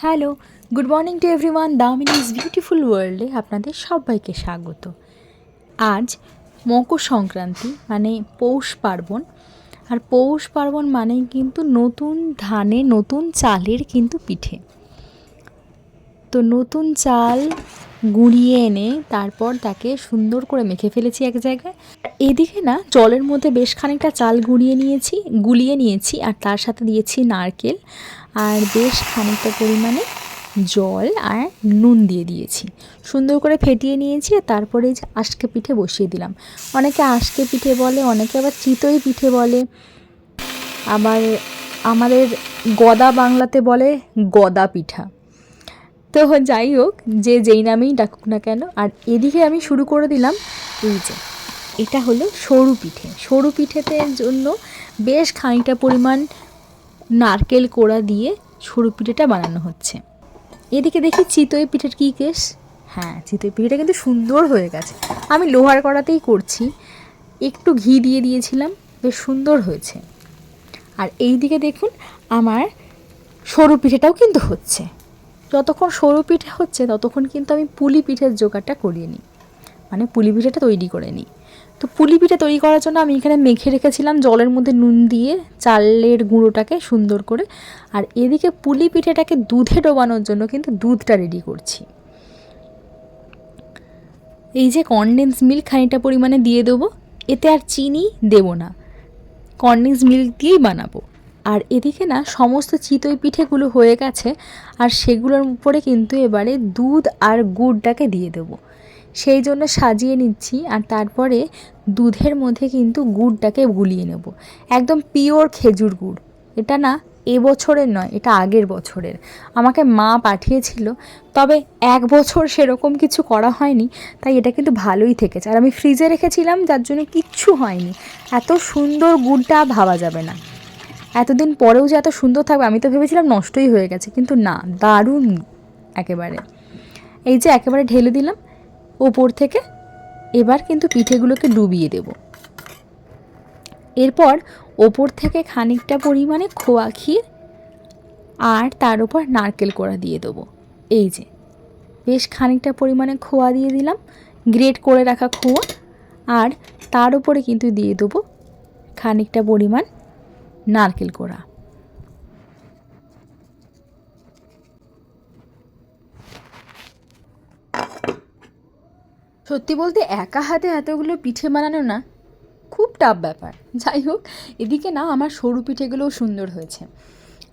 Hello, good morning to everyone Damini's beautiful ওয়ার্ল্ডে আপনাদের সবাইকে স্বাগত। আজ মকর সংক্রান্তি মানে পৌষ পার্বণ। আর পৌষ পার্বণ মানেই কিন্তু নতুন ধানে নতুন চালের কিন্তু পিঠে। তো নতুন চাল গুঁড়িয়ে এনে তারপর তাকে সুন্দর করে মেখে ফেলেছি এক জায়গায়। এদিকে না, জলের মধ্যে বেশ খানিকটা চাল গুঁড়িয়ে নিয়েছি, গুলিয়ে নিয়েছি আর তার সাথে দিয়েছি নারকেল আর বেশ খানিকটা পরিমাণে জল আর নুন দিয়ে দিয়েছি। সুন্দর করে ফেটিয়ে নিয়েছি আর তারপরে যে আজকে পিঠে বসিয়ে দিলাম। অনেকে আজকে পিঠে বলে, অনেকে আবার চিতই পিঠে বলে। আবার আমাদের গদা বাংলাতে বলে গদা পিঠা। তো যাই হোক, যে যেই নামেই ডাকুক না কেন, আর এদিকে আমি শুরু করে দিলাম এই যে, এটা হলো সরু পিঠে। সরু পিঠেতে জন্য বেশ খানিকটা পরিমাণ নারকেল কোড়া দিয়ে সরু পিঠেটা বানানো হচ্ছে। এদিকে দেখি চিতই পিঠের কী কেস হ্যাঁ চিতই পিঠেটা কিন্তু সুন্দর হয়ে গেছে। আমি লোহার কড়াতেই করছি। একটু ঘি দিয়ে দিয়েছিলাম, বেশ সুন্দর হয়েছে। আর এই দিকে দেখুন, আমার সরু পিঠেটাও কিন্তু হচ্ছে। যতক্ষণ সরু পিঠে হচ্ছে, ততক্ষণ কিন্তু আমি পুলি পিঠের জোগাড়টা করিয়ে নিই। মানে পুলি পিঠেটা তৈরি করে নিই। তো পুলি পিঠে তৈরি করার জন্য আমি এখানে মেখে রেখেছিলাম জলের মধ্যে নুন দিয়ে চালের গুঁড়োটাকে সুন্দর করে। আর এদিকে পুলি পিঠেটাকে দুধে ডোবানোর জন্য কিন্তু দুধটা রেডি করছি। এই যে কনডেন্স মিল্ক খানিকটা পরিমাণে দিয়ে দেবো, এতে আর চিনি দেবো না। কনডেন্স মিল্ক দিয়েই বানাবো। আর এদিকে না সমস্ত চিতই পিঠেগুলো হয়ে গেছে, আর সেগুলোর উপরে কিন্তু এবারে দুধ আর গুড়টাকে দিয়ে দেবো। সেই জন্য সাজিয়ে নিচ্ছি, আর তারপরে দুধের মধ্যে কিন্তু গুড়টাকে গুলিয়ে নেব। একদম পিওর খেজুর গুড়। এটা না এবছরের নয়, এটা আগের বছরের। আমাকে মা পাঠিয়েছিল, তবে এক বছর সেরকম কিছু করা হয়নি, তাই এটা কিন্তু ভালোই থেকেছে। আর আমি ফ্রিজে রেখেছিলাম, যার জন্য কিচ্ছু হয়নি। এত সুন্দর গুড়টা ভাবা যাবে না। এতদিন পরেও যে এত সুন্দর থাকবে, আমি তো ভেবেছিলাম নষ্টই হয়ে গেছে, কিন্তু না, দারুণ একেবারে। এই যে একেবারে ঢেলে দিলাম, ওপর থেকে এবার কিন্তু পিঠেগুলোকে ডুবিয়ে দেব। এরপর ওপর থেকে খানিকটা পরিমাণে খোয়া ক্ষীর আর তার উপর নারকেল কোড়া দিয়ে দেবো। এই যে, বেশ খানিকটা পরিমাণে খোয়া দিয়ে দিলাম, গ্রেট করে রাখা খোয়া, আর তার উপরে কিন্তু দিয়ে দেবো খানিকটা পরিমাণ নারকেল কোড়া। সত্যি বলতে একা হাতে এতগুলো পিঠে বানানো না, খুব টাফ ব্যাপার। যাই হোক, এদিকে না আমার সরু পিঠেগুলোও সুন্দর হয়েছে।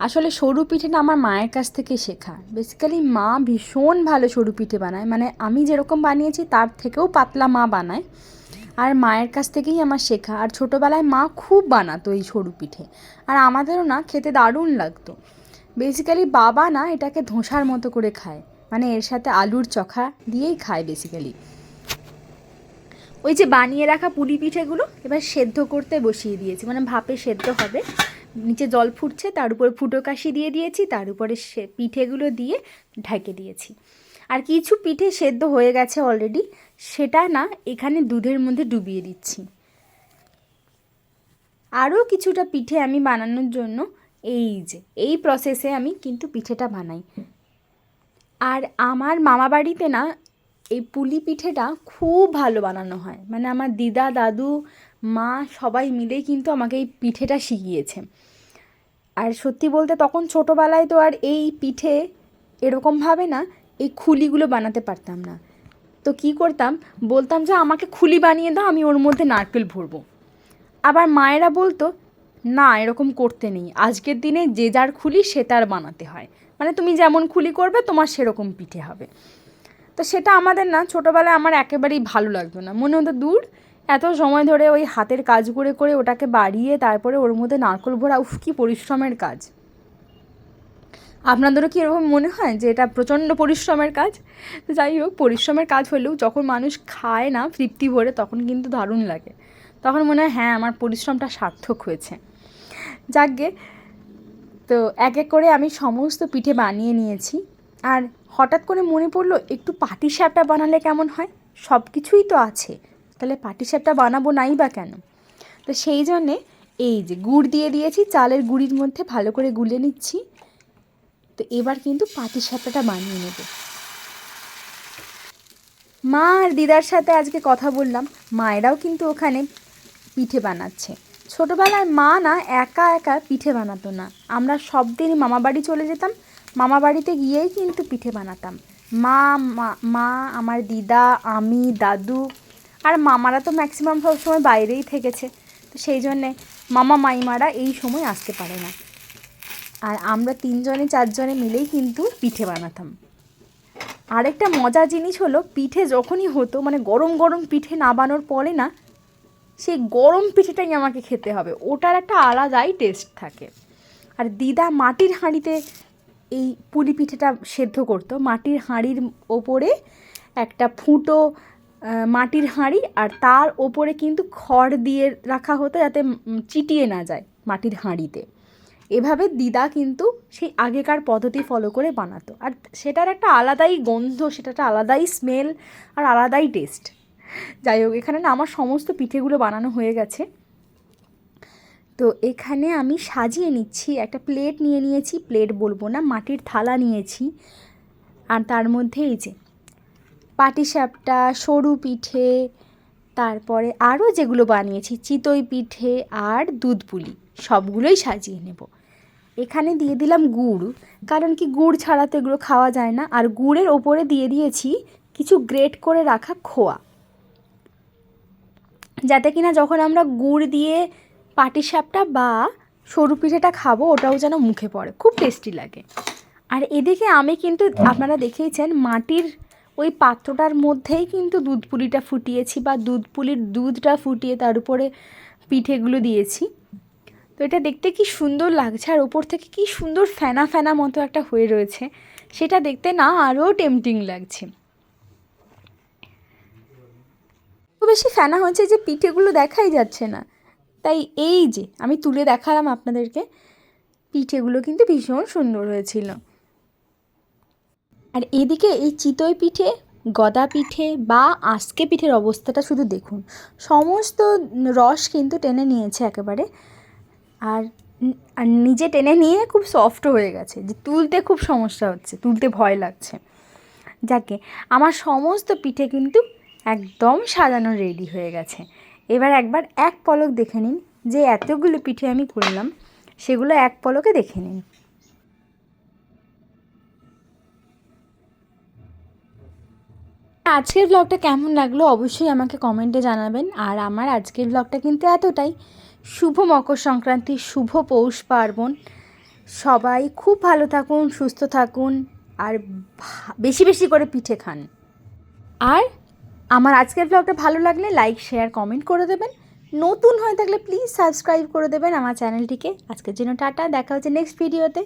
আসলে সরু পিঠেটা আমার মায়ের কাছ থেকে শেখা। বেসিক্যালি মা ভীষণ ভালো সরু পিঠে বানায়। মানে আমি যেরকম বানিয়েছি তার থেকেও পাতলা মা বানায়। আর মায়ের কাছ থেকেই আমার শেখা। আর ছোটোবেলায় মা খুব বানাতো এই সরু পিঠে। আর আমাদেরও না খেতে দারুণ লাগতো। বেসিক্যালি বাবা না এটাকে ধোসার মতো করে খায়। মানে এর সাথে আলুর চখা দিয়েই খায় বেসিক্যালি ওই যে বানিয়ে রাখা পুলি পিঠেগুলো এবার সেদ্ধ করতে বসিয়ে দিয়েছি। মানে ভাপে সেদ্ধ হবে। নিচে জল ফুটছে, তার উপরে ফুটো কাশি দিয়ে দিয়েছি, তার উপরে পিঠেগুলো দিয়ে ঢেকে দিয়েছি। আর কিছু পিঠে সেদ্ধ হয়ে গেছে অলরেডি সেটা না এখানে দুধের মধ্যে ডুবিয়ে দিচ্ছি। আরও কিছুটা পিঠে আমি বানানোর জন্য এই যে, এই প্রসেসে আমি কিন্তু পিঠেটা বানাই। আর আমার মামা বাড়িতে না এই পুলি পিঠেটা খুব ভালো বানানো হয়। মানে আমার দিদা, দাদু, মা সবাই মিলেই কিন্তু আমাকে এই পিঠেটা শিখিয়েছে। আর সত্যি বলতে তখন ছোটোবেলায় তো আর এই পিঠে এরকমভাবে না এই খুলিগুলো বানাতে পারতাম না। তো কি করতাম? বলতাম যে, আমাকে খুলি বানিয়ে দাও, আমি ওর মধ্যে নারকেল ভরবো। আবার মায়েরা বলতো, না, এরকম করতে নেই। আজকের দিনে যে যার খুলি, সে তার বানাতে হয়। মানে তুমি যেমন খুলি করবে, তোমার সেরকম পিঠে হবে। তো সেটা আমাদের না, ছোটোবেলায় আমার একেবারেই ভালো লাগতো না। মনে হতো, দূর, এত সময় ধরে ওই হাতের কাজ করে করে ওটাকে বাড়িয়ে তারপরে ওর মধ্যে নারকল ভরা, উফ, কি পরিশ্রমের কাজ। আপনাদেরও কি এরকম মনে হয় যে এটা প্রচণ্ড পরিশ্রমের কাজ? যাই হোক, পরিশ্রমের কাজ হলেও যখন মানুষ খায় না, তৃপ্তি ভরে তখন কিন্তু দারুণ লাগে। তখন মনে হয় হ্যাঁ আমার পরিশ্রমটা সার্থক হয়েছে। যাকগে, তো এক এক করে আমি সমস্ত পিঠে বানিয়ে নিয়েছি। আর হঠাৎ করে মনে পড়ল, একটু পাটি পাটিসাপটা বানালে কেমন হয়? সব কিছুই তো আছে। তাহলে পাটি পাটিসাপটা বানাবো নাই বা কেন? তো সেই জন্যে এই যে গুড় দিয়ে দিয়েছি, চালের গুড়ির মধ্যে ভালো করে গুলে নিচ্ছি। তো এবার কিন্তু পাটিসাপটাটা বানিয়ে নেব। মা আর দিদার সাথে আজকে কথা বললাম। মায়েরাও কিন্তু ওখানে পিঠে বানাচ্ছে। ছোটোবেলায় মা না একা একা পিঠে বানাতো না। আমরা সব দিনই মামা বাড়ি চলে যেতাম। মামা বাড়িতে গিয়েই কিন্তু পিঠে বানাতাম। মা, মা- আমার দিদা, আমি, দাদু আর মামারা তো ম্যাক্সিমাম সবসময় বাইরেই থেকেছে। তো সেই জন্যে মামা, মাইমারা এই সময় আসতে পারে না। আর আমরা তিনজনে, চারজনে মিলেই কিন্তু পিঠে বানাতাম। আরেকটা মজা জিনিস হলো, পিঠে যখনই হতো মানে গরম গরম পিঠে নাবানোর পরে না, সেই গরম পিঠেটাই আমাকে খেতে হবে। ওটার একটা আলাদাই টেস্ট থাকে। আর দিদা মাটির হাঁড়িতে এই পুলি পিঠেটা সেদ্ধ করতো। মাটির হাঁড়ির ওপরে একটা ফুটো মাটির হাঁড়ি আর তার ওপরে কিন্তু খড় দিয়ে রাখা হতো যাতে চিটিয়ে না যায় মাটির হাঁড়িতে। এভাবে দিদা কিন্তু সেই আগেকার পদ্ধতি ফলো করে বানাতো। আর সেটার একটা আলাদাই গন্ধ সেটা একটা আলাদাই স্মেল আর আলাদাই টেস্ট যাই হোক, এখানে না আমার সমস্ত পিঠেগুলো বানানো হয়ে গেছে। তো এখানে আমি সাজিয়ে নিচ্ছি, একটা প্লেট নিয়ে নিয়েছি প্লেট বলব না, মাটির থালা নিয়েছি। আর তার মধ্যে এই যে পাটিসাপটা, সরু পিঠে তারপরে আরও যেগুলো বানিয়েছি, চিতই পিঠে আর দুধ পুলি, সবগুলোই সাজিয়ে নেব। এখানে দিয়ে দিলাম গুড়, কারণ কি গুড় ছাড়া তো এগুলো খাওয়া যায় না। আর গুড়ের ওপরে দিয়ে দিয়েছি কিছু গ্রেট করে রাখা খোয়া। যাতে কিনা যখন আমরা গুড় দিয়ে পাটিসাপটা বা সরু পিঠেটা খাব, ওটাও যেন মুখে পড়ে, খুব টেস্টি লাগে। আর এদিকে আমি কিন্তু, আপনারা দেখেইছেন, মাটির ওই পাত্রটার মধ্যেই কিন্তু দুধ পুলিটা ফুটিয়েছি বা দুধ পুলির দুধটা ফুটিয়ে তার উপরে পিঠেগুলো দিয়েছি। তো এটা দেখতে কি সুন্দর লাগছে আর ওপর থেকে কি সুন্দর ফেনা ফেনা মতো একটা হয়ে রয়েছে। সেটা দেখতে না আরও টেম্পটিং লাগছে। খুব বেশি ফেনা হয়েছে যে পিঠেগুলো দেখাই যাচ্ছে না। তাই এই যে, আমি তুলে দেখালাম আপনাদেরকে, পিঠেগুলো কিন্তু ভীষণ সুন্দর হয়েছিল। আর এদিকে এই চিতই পিঠে, গদা পিঠে বা আজকে পিঠের অবস্থাটা শুধু দেখুন। সমস্ত রস কিন্তু টেনে নিয়েছে একেবারে। আর আর নিজে টেনে নিয়ে খুব সফট হয়ে গেছে। যে তুলতে খুব সমস্যা হচ্ছে, তুলতে ভয় লাগছে। যাকে, আমার সমস্ত পিঠে কিন্তু একদম সাজানো রেডি হয়ে গেছে। এবার একবার এক পলক দেখে নিন যে এতগুলো পিঠে আমি করলাম, সেগুলো এক পলকে দেখে নিন। আজকের ব্লগটা কেমন লাগল অবশ্যই আমাকে কমেন্টে জানাবেন। আর আমার আজকের ব্লগটা কিন্তু এতটাই। শুভ মকর সংক্রান্তি, শুভ পৌষ পার্বণ। সবাই খুব ভালো থাকুন, সুস্থ থাকুন, আর বেশি বেশি করে পিঠে খান। আর আমার আজকের ব্লগটা ভালো লাগলে লাইক শেয়ার কমেন্ট করে দেবেন। নতুন হয়ে থাকলে প্লিজ সাবস্ক্রাইব করে দেবেন আমার চ্যানেলটিকে আজকের জন্য টাটা, দেখা হচ্ছে নেক্সট ভিডিওতে